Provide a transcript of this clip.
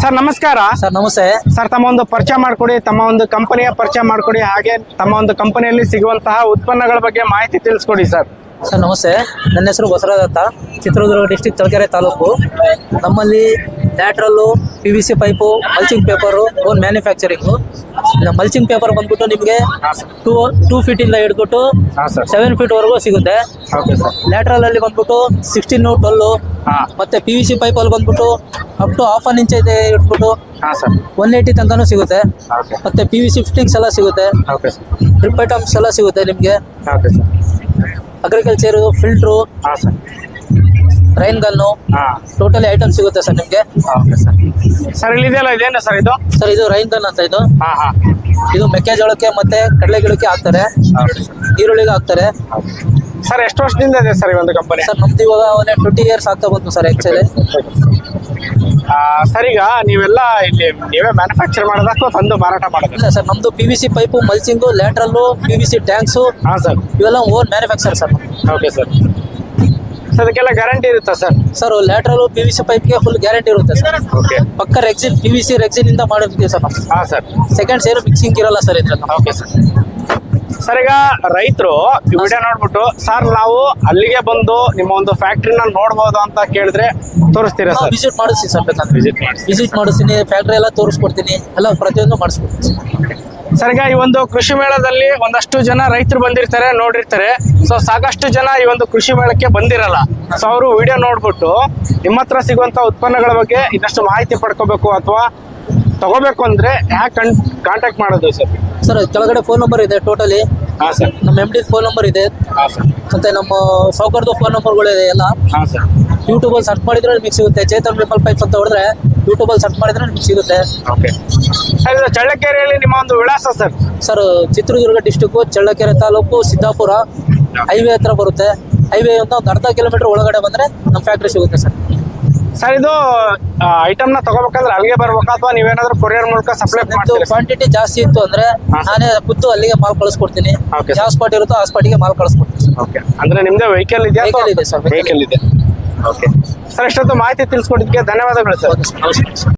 Sir ನಮಸ್ಕಾರ. Sir ನಮಸ್ತೆ. Sir ತಮ್ಮ ಒಂದು ಪರಿಚಯ ಮಾಡಿಕೊಡಿ ತಮ್ಮ ಒಂದು ಕಂಪನಿಯ ಪರಿಚಯ ಮಾಡಿಕೊಡಿ ಹಾಗೆ ತಮ್ಮ ಒಂದು ಕಂಪನಿಯಲ್ಲಿ ಸಿಗುವಂತಹ ಉತ್ಪನ್ನಗಳ ಬಗ್ಗೆ ಮಾಹಿತಿ ತಿಳಿಸ್ಕೊಡಿ ಸರ್. ಸರ್ ನಮಸ್ತೆ. ನನ್ನ ಹೆಸರು ಬಸವರಾಜ್ ಅಂತ. ಚಿತ್ರದುರ್ಗ ಡಿಸ್ಟಿಕ್ ತಳಕೆರೆ ತಾಲೂಕು. ನಮ್ಮಲ್ಲಿ lateral P V C pipe mulching paper own manufacturing mulching paper ಬಂದ್ಬಿಟ್ಟು ನಿಮಗೆ ಟೂ ಟೂ ಫೀಟಿಂದ ಹಿಡ್ಬಿಟ್ಟು ಸೆವೆನ್ ಫೀಟ್ವರೆಗೂ ಸಿಗುತ್ತೆ. ಲ್ಯಾಟ್ರಲ್ ಅಲ್ಲಿ ಬಂದ್ಬಿಟ್ಟು ಸಿಕ್ಸ್ಟೀನು ಟ್ವೆಲ್ಲು ಹಾಂ. ಮತ್ತೆ ಪಿ ವಿ ಸಿ ಪೈಪಲ್ಲಿ ಬಂದ್ಬಿಟ್ಟು up to half an inch ಇದೆ ಇಟ್ಬಿಟ್ಟು ಹಾಂ ಸರ್ ಒನ್ ಏಯ್ಟಿ ತನಕನೂ ಸಿಗುತ್ತೆ. ಮತ್ತೆ ಪಿ ವಿ ಸಿ ಫಿಫ್ಟಿಂಗ್ಸ್ ಎಲ್ಲ ಸಿಗುತ್ತೆ. ಡ್ರಿಪ್ ಐಟಮ್ಸ್ ಎಲ್ಲ ಸಿಗುತ್ತೆ ನಿಮಗೆ. ಅಗ್ರಿಕಲ್ಚರು ಫಿಲ್ಟ್ರು ಹಾಂ ಸರ್ ರೈನ್ ಗನ್ನು ಹಾಂ. ಟೋಟಲಿ ಐಟಮ್ ಸಿಗುತ್ತೆ ಸರ್ ನಿಮಗೆ. ಓಕೆ ಸರ್ ಸರ್ ಇಲ್ಲಿದೆಯಲ್ಲ ಇದೇನು ಸರ್ ಇದು? ಸರ್ ಇದು ರೈನ್ ಗನ್ ಅಂತ ಇದು. ಹಾಂ ಹಾಂ. ಇದು ಮೆಕ್ಕೆಜೋಳಕ್ಕೆ ಮತ್ತೆ ಕಡಲೆ ಗಿಡಕ್ಕೆ ಹಾಕ್ತಾರೆ. ಈರುಳ್ಳಿಗೆ ಹಾಕ್ತಾರೆ. ಸರ್ ಎಷ್ಟು ವರ್ಷದಿಂದ ಇದೆ ಸರ್ ಈ ಒಂದು ಕಂಪನಿ ಸರ್ ನಮ್ದು ಇವಾಗ ಒಂದೇ ಟ್ವೆಂಟಿ ಇಯರ್ಸ್ ಆಗ್ತಾ ಬಂತು ಸರ್ ಆ್ಯಕ್ಚುಲಿ ಸರ್ ಈಗ ನೀವೆಲ್ಲ ಇಲ್ಲಿ ನೀವೇ ಮ್ಯಾನುಫ್ಯಾಕ್ಚರ್ ಮಾಡೋದಕ್ಕೂ ತಂದು ಮಾರಾಟ ಮಾಡೋದಿಲ್ಲ ಸರ್ ನಮ್ದು P V C pipe mulching lateral P V C tanks ಹಾಂ ಸರ್ ಇವೆಲ್ಲ own manufacture sir okay sir sir ಅದಕ್ಕೆಲ್ಲ ಗ್ಯಾರಂಟಿ ಇರುತ್ತಾ sir? Sir lateral P V C ಪೈಪ್ಗೆ full guarantee ಇರುತ್ತೆ ಸರ್. ಓಕೆ ಪಕ್ಕ rexine P V C rexine ಇಂದ ಮಾಡಿರ್ತೀವಿ sir ನಾವು. ಹಾಂ ಸರ್. ಸೆಕೆಂಡ್ ಸೇರು ಮಿಕ್ಸಿಂಗ್ ಇರಲ್ಲ ಸರ್ ಇದ್ರಲ್ಲಿ ಓಕೆ ಸರ್. ಸರ್ ಈಗ ರೈತರು ಈ ವಿಡಿಯೋ ನೋಡ್ಬಿಟ್ಟು ಸರ್ ನಾವು ಅಲ್ಲಿಗೆ ಬಂದು ನಿಮ್ಮ ಒಂದು ಫ್ಯಾಕ್ಟ್ರಿನ ನೋಡ್ಬೋದು ಅಂತ ಕೇಳಿದ್ರೆ ತೋರಿಸ್ತೀರಾ ಸರ್? ವಿಸಿಟ್ ಮಾಡಿಸಿ ಸರ್ ಬೇಕಂದ್ರೆ. ವಿಸಿಟ್ ಮಾಡಿಸಿ ವಿಸಿಟ್ ಮಾಡಿಸ್ತೀನಿ ಫ್ಯಾಕ್ಟ್ರಿ ಎಲ್ಲ ತೋರಿಸ್ಕೊಡ್ತೀನಿ ಎಲ್ಲ ಪ್ರತಿಯೊಂದು ಮಾಡಿಸ್ಕೊಡ್ತೀನಿ ಸರ್ ಈಗ ಈ ಒಂದು ಕೃಷಿ ಮೇಳದಲ್ಲಿ ಒಂದಷ್ಟು ಜನ ರೈತರು ಬಂದಿರ್ತಾರೆ ನೋಡಿರ್ತಾರೆ. ಸೊ ಸಾಕಷ್ಟು ಜನ ಈ ಒಂದು ಕೃಷಿ ಮೇಳಕ್ಕೆ ಬಂದಿರಲ್ಲ. ಸೊ ಅವರು ವಿಡಿಯೋ ನೋಡ್ಬಿಟ್ಟು ನಿಮ್ಮ ಹತ್ರ ಸಿಗುವಂತ ಉತ್ಪನ್ನಗಳ ಬಗ್ಗೆ ಇನ್ನಷ್ಟು ಮಾಹಿತಿ ಪಡ್ಕೋಬೇಕು ಅಥವಾ ತಗೋಬೇಕು ಅಂದ್ರೆ ಯಾಕೆ ಕನ್ ಕಾಂಟ್ಯಾಕ್ಟ್ ಮಾಡೋದು ಸರ್? ಸರ್ ಕೆಳಗಡೆ ಫೋನ್ ನಂಬರ್ ಇದೆ ಟೋಟಲಿ ಹಾಂ ಸರ್. ನಮ್ಮ ಎಂ ಡಿ ಫೋನ್ ನಂಬರ್ ಇದೆ. ಹಾಂ ಸರ್. ಮತ್ತೆ ನಮ್ಮ ಸೌಕರ್ದು ಫೋನ್ ನಂಬರ್ಗಳಿದೆ ಎಲ್ಲ. ಹಾಂ ಸರ್. ಯೂಟ್ಯೂಬಲ್ಲಿ ಸರ್ಚ್ ಮಾಡಿದ್ರೆ ನಿಮಗೆ ಸಿಗುತ್ತೆ. ಚೇತನ್ ವಿಮಲ್ ಪೈಪ್ಸ್ ಅಂತ ಹೊಡೆದ್ರೆ ಯೂಟ್ಯೂಬಲ್ಲಿ ಸರ್ಚ್ ಮಾಡಿದ್ರೆ ನಿಮ್ಗೆ ಸಿಗುತ್ತೆ. ಓಕೆ ಸರ್ ಇದು ಚಳ್ಳಕೆರೆಯಲ್ಲಿ ನಿಮ್ಮ ಒಂದು ವಿಳಾಸ sir sir Chitradurga district Challakere taluk Siddapura highway ಹತ್ರ ಬರುತ್ತೆ. ಹೈವೇ ಅಂತ ಒಂದು ಅರ್ಧ ಕಿಲೋಮೀಟರ್ ಒಳಗಡೆ ಬಂದ್ರೆ ನಮ್ಮ ಫ್ಯಾಕ್ಟ್ರಿ ಸಿಗುತ್ತೆ ಸರ್ ಸರ್ ಇದು ಐಟಮ್ನ ತಗೋಬೇಕಂದ್ರೆ ಅಲ್ಲಿಗೆ ಬರ್ಬೇಕಾ ಅಥವಾ ನೀವೇನಾದ್ರೂ ಕೊರಿಯರ್ ಮೂಲಕ ಸಪ್ಲೈ ಮಾಡ್ತೀರಾ ಕ್ವಾಂಟಿಟಿ ಜಾಸ್ತಿ ಇತ್ತು ಅಂದ್ರೆ. ನಾನೇ ಖುದ್ದು ಅಲ್ಲಿಗೆ ಮಾಲ್ ಕಳಿಸ್ಕೊಡ್ತೀನಿ. Okay, ಯಾವ ಸ್ಪಾಟ್ ಇರುತ್ತೋ ಆ ಸ್ಪಾಟಿಗೆ ಮಾಲ್ ಕಳಿಸ್ಕೊಡ್ತೀನಿ ಸರ್ ಓಕೆ ಅಂದ್ರೆ ನಿಮ್ದೇ ವೆಹಿಕಲ್ ಇದೆಯಾ Vehicle ಇದೆ ಸರ್ vehicle ವೆಹಿಕಲ್ ಇದೆ. ಓಕೆ ಸರ್ ಇಷ್ಟೊತ್ತು ಮಾಹಿತಿ ತಿಳಿಸ್ಕೊಟ್ಟಿದ್ದಕ್ಕೆ ಧನ್ಯವಾದಗಳು ಸರ್